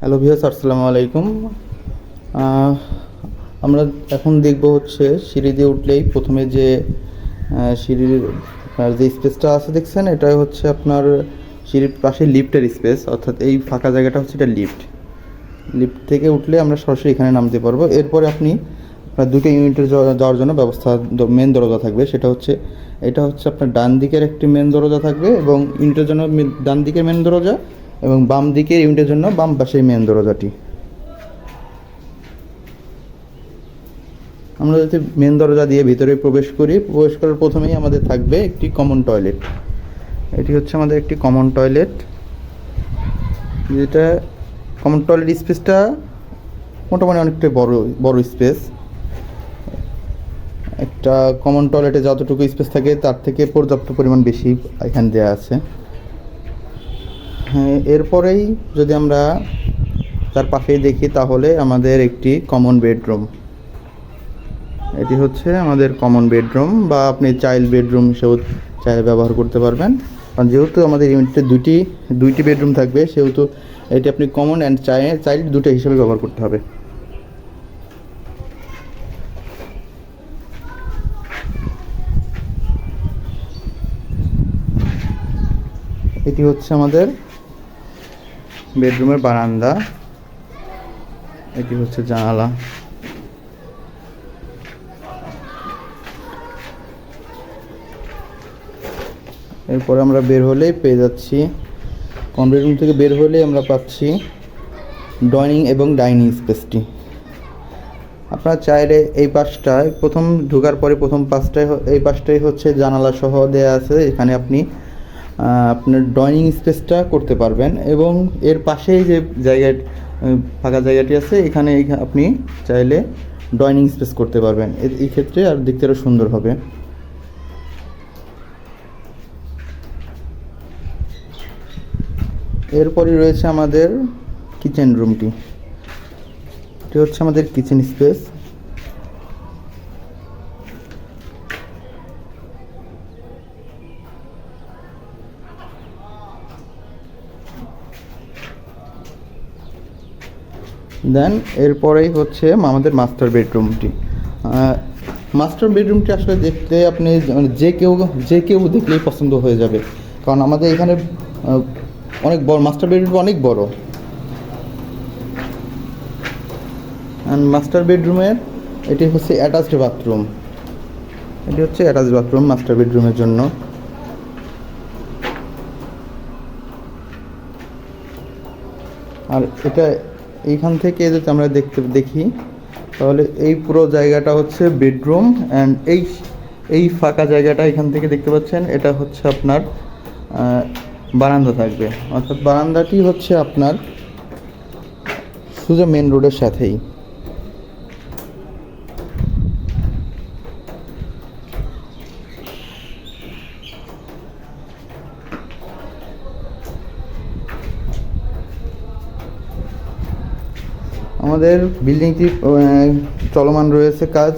Hello viewers, আসসালামু আলাইকুম। আমরা এখন দেখব হচ্ছে সিঁড়ি দিয়ে উঠলেই প্রথমে যে সিঁড়ির যে স্পেসটা আছে দেখছেন এটা হচ্ছে আপনার সিঁড়ির পাশে লিফটের স্পেস, অর্থাৎ এই ফাঁকা জায়গাটা হচ্ছে এটা লিফট। লিফট থেকে উঠলে আমরা সরাসরি এখানে নামতে পারব। এরপরে আপনি আপনার দুটো ইউনিটের যাওয়া- যাওয়ার জন্য ব্যবস্থা মেন দরজা থাকবে, সেটা হচ্ছে, এটা হচ্ছে আপনার ডান দিকের একটি মেন দরজা থাকবে এবং ইউনিটের জন্য ডান দিকের মেন দরজা এবং বাম দিকের ইউনিটের জন্য বাম পাশের মেন দরজাটি। আমরা যদি মেন দরজা দিয়ে ভিতরে প্রবেশ করি, প্রবেশ করার প্রথমেই আমাদের থাকবে একটি কমন টয়লেট এটি হচ্ছে আমাদের একটি কমন টয়লেট যেটা কমন টয়লেট স্পেসটা মোটামুটি অনেকটা বড় বড় স্পেস একটা কমন টয়লেটে যতটুকু স্পেস থাকে, তার থেকে পর্যাপ্ত পরিমাণ বেশি এখানে দেওয়া আছে। এরপরেই যদি আমরা তার পাশেই দেখি তাহলে আমাদের একটি কমন বেডরুম এটি হচ্ছে আমাদের কমন বেডরুম বা আপনি চাইল্ড বেডরুম হিসেবেও চাইলে ব্যবহার করতে পারবেন। কারণ যেহেতু আমাদের ইউনিটে দুইটি দুইটি বেডরুম থাকবে, সেহেতু এটি আপনি কমন অ্যান্ড চাই চাইল্ড দুটো হিসেবে ব্যবহার করতে হবে। এটি হচ্ছে আমাদের বেডরুমের বারান্দা। এটি হচ্ছে জানালা। এরপরে আমরা বের হলেই পেয়ে যাচ্ছি। কমন রুম থেকে বের হলেই আমরা পাচ্ছি ডাইনিং এবং ডাইনিং স্পেসটি। আপনারা চাইলে এই পাশটায় প্রথম ঢোকার পরে প্রথম পাশটায় এই পাশটাই হচ্ছে জানালা সহ দেয়া আছে। এখানে আপনি আপনার ডাইনিং স্পেসটা করতে পারবেন এবং এর পাশেই যে জায়গায় উম, ফাঁকা জায়গাটি আছে এখানে আপনি চাইলে ডাইনিং স্পেস করতে পারবেন। এই ক্ষেত্রে আর দেখতে আরও সুন্দর হবে। এরপরই রয়েছে আমাদের কিচেন রুমটি এটি হচ্ছে আমাদের কিচেন স্পেস দেন এরপরেই হচ্ছে আমাদের মাস্টার বেডরুমটি মাস্টার বেডরুমটি আসলে দেখতে আপনি মানে যে কেউ যে কেউ দেখলেই পছন্দ হয়ে যাবে। কারণ আমাদের এখানে অনেক বড় মাস্টার বেডরুম অনেক বড়। মাস্টার বেডরুমের এটি হচ্ছে অ্যাটাচড বাথরুম এটি হচ্ছে অ্যাটাচড বাথরুম মাস্টার বেডরুমের জন্য। আর এটা এইখান থেকে যদি আমরা দেখতে দেখি, তাহলে এই পুরো জায়গাটা হচ্ছে বেডরুম অ্যান্ড এই এই ফাঁকা জায়গাটা এখান থেকে দেখতে পাচ্ছেন, এটা হচ্ছে আপনার বারান্দা থাকবে। অর্থাৎ বারান্দাটি হচ্ছে আপনার, সোজা মেন রোডের সাথেই। আমাদের বিল্ডিংটি চলমান রয়েছে কাজ।